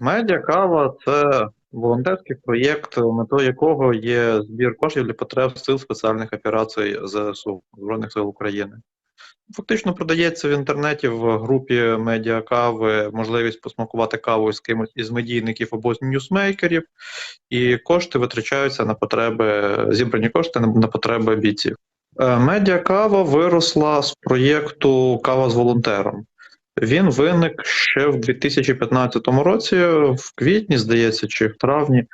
Медіа кава це волонтерський проєкт, метою якого є збір коштів для потреб сил спеціальних операцій ЗСУ Збройних сил України. Фактично продається в інтернеті в групі медіа кави можливість посмакувати каву з кимось із медійників або з ньюсмейкерів, і кошти витрачаються на потреби, зібрані кошти на, потреби бійців. Е, Медіа кава виросла з проєкту Кава з волонтером. Він виник ще в 2015 році, в квітні, здається, чи в травні.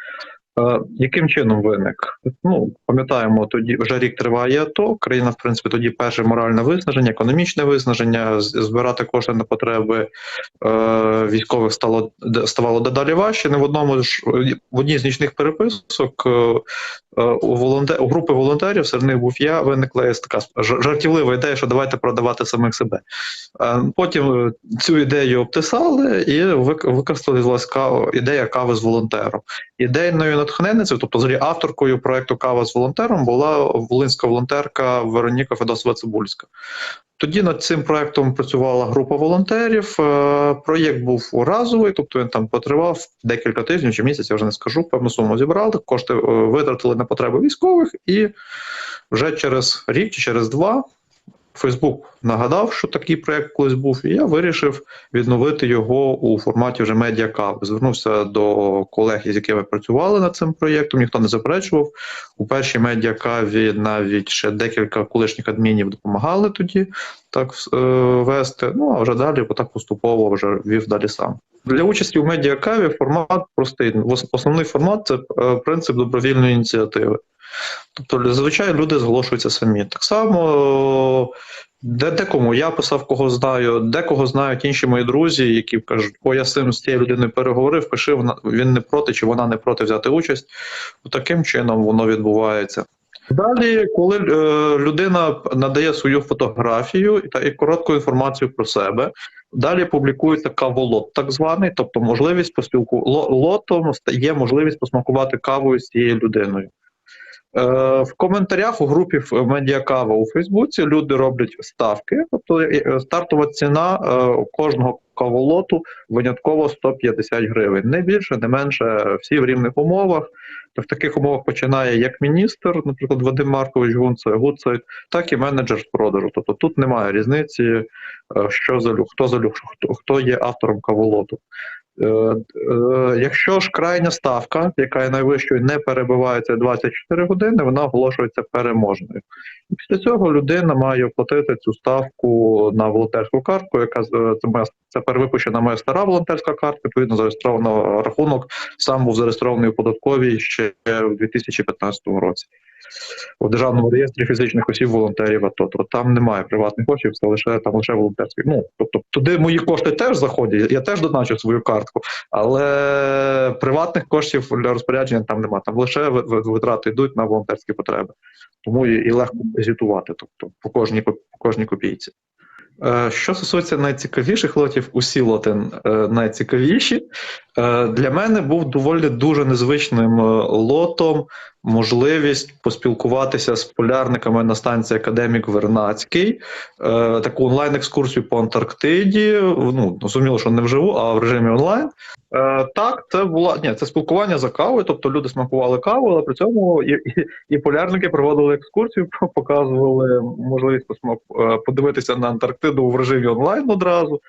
Е, Яким чином виник? Ну, пам'ятаємо, тоді вже рік триває АТО. Країна, в принципі, тоді перше моральне виснаження, економічне виснаження, збирати кошти на потреби е, військових стало ставало дедалі важче. Не в одному ж в одній з нічних переписок е, е, у волонтер у групи волонтерів, серед них був я, виникла така жартівлива ідея, що давайте продавати самих себе. Е, Потім е, цю ідею обтисали і вик- використалась кава, ідея кави з волонтером. Ідейною натхненницею, тобто взагалі авторкою проекту Кава з волонтером була волинська волонтерка Вероніка Федосова Цибульська. Тоді над цим проектом працювала група волонтерів. Е, Проєкт був разовий, тобто він там потривав декілька тижнів чи місяців, я вже не скажу. Певну суму зібрали, кошти е, витратили на потреби військових, і вже через рік чи через два Фейсбук нагадав, що такий проект колись був, і я вирішив відновити його у форматі вже медіакави. Звернувся до колег, з якими працювали над цим проєктом, ніхто не заперечував. У першій медіакаві навіть ще декілька колишніх адмінів допомагали тоді так е, вести. Ну а вже далі так поступово вже вів далі сам. Для участі у медіакаві формат простий. Ос- Основний формат це е, принцип добровільної ініціативи. Тобто, зазвичай люди зголошуються самі. Так само, де, декому я писав, кого знаю, декого знають інші мої друзі, які кажуть, о, я з цим з цією людиною переговорив, пиши, вона- він не проти чи вона не проти взяти участь. Таким чином воно відбувається. Далі, коли е, людина надає свою фотографію та і коротку інформацію про себе, далі публікується каволот, так званий, тобто можливість поспілку лотом є можливість посмакувати кавою з цією людиною. Е, В коментарях у групі Медіакава у Фейсбуці люди роблять ставки, тобто е, стартова ціна е, кожного каволоту винятково 150 гривень. Не більше, не менше, всі в рівних умовах. То в таких умовах починає як міністр, наприклад, Вадим Маркович Гунце, Гуцайт, так і менеджер з продажу. Тобто тут немає різниці, е, що за хто за люк, хто, хто є автором каволоту. Е, е, Якщо ж крайня ставка, яка є найвищою, не перебивається 24 години, вона оголошується переможною. Після цього людина має оплатити цю ставку на волонтерську картку, яка це моя це перевипущена моя стара волонтерська картка, відповідно зареєстровано рахунок. Сам був зареєстрований у податковій ще в 2015 році. У державному реєстрі фізичних осіб волонтерів АТО. Тобто там немає приватних коштів, це лише там лише волонтерські. Ну тобто туди мої кошти теж заходять. Я теж доначу свою картку, але приватних коштів для розпорядження там немає. Там лише ви- ви- витрати йдуть на волонтерські потреби. Тому і, легко звітувати, тобто по кожній по кожній копійці. Е, Що стосується найцікавіших лотів, усі лоти е, найцікавіші. Е, Для мене був доволі дуже незвичним лотом можливість поспілкуватися з полярниками на станції Академік Вернацький, е, таку онлайн-екскурсію по Антарктиді. Ну, зрозуміло, що не вживу, а в режимі онлайн. Е, Так, це була ні, це спілкування за кавою, тобто люди смакували каву, але при цьому і, і, і полярники проводили екскурсію, показували можливість посмак, е, подивитися на Антарктиду в режимі онлайн одразу.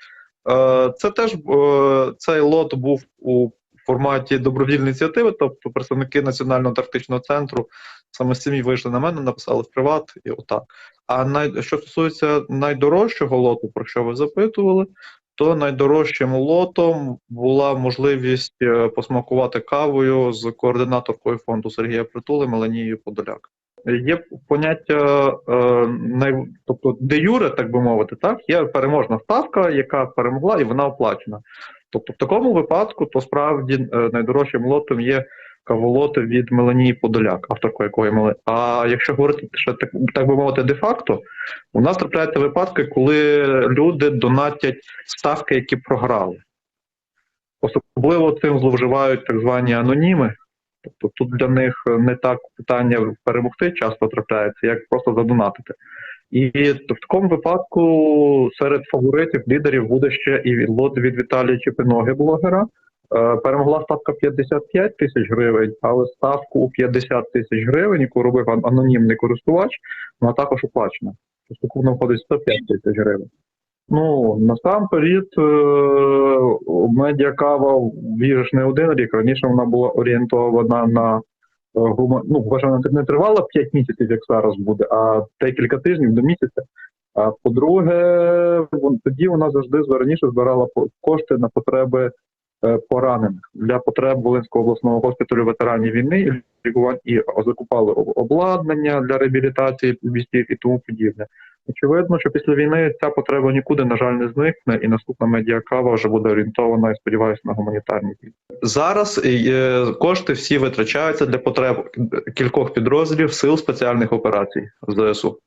Е, Це теж е, цей лот був у форматі добровільної ініціативи, тобто представники Національного антарктичного центру саме з цим і вийшли на мене, написали в приват і отак. А най, що стосується найдорожчого лоту, про що ви запитували, то найдорожчим лотом була можливість е, посмакувати кавою з координаторкою фонду Сергія Притули Меланією Подоляк. Є поняття, е, най, тобто де юре, так би мовити, так, є переможна ставка, яка перемогла, і вона оплачена. Тобто, в такому випадку, то справді е, найдорожчим лотом є каволоти від Меланії Подоляк, авторкою якої мали. А якщо говорити ще так, так би мовити, де-факто, у нас трапляються випадки, коли люди донатять ставки, які програли. Особливо цим зловживають так звані аноніми. Тобто тут для них не так питання перемогти часто трапляється, як просто задонатити. І в такому випадку серед фаворитів лідерів буде ще і лот від Віталія Чепиноги, блогера, Е, Перемогла ставка 55 тисяч гривень, але ставку у 50 тисяч гривень, яку робив анонімний користувач, вона також оплачена. Тобто сукупно входить 105 тисяч гривень. Ну, насамперед, е, медіакава ж не один рік. Раніше вона була орієнтована на. Ну, вона не тривала 5 місяців, як зараз буде, а декілька тижнів до місяця. А по-друге, тоді вона завжди раніше збирала кошти на потреби е, поранених для потреб Волинського обласного госпіталю ветеранів війни лікувань і закупали обладнання для реабілітації бійців і тому подібне. Очевидно, що після війни ця потреба нікуди, на жаль, не зникне, і наступна медіакава вже буде орієнтована, я сподіваюся, на гуманітарні цілі. Зараз е, кошти всі витрачаються для потреб кількох підрозділів сил спеціальних операцій ЗСУ.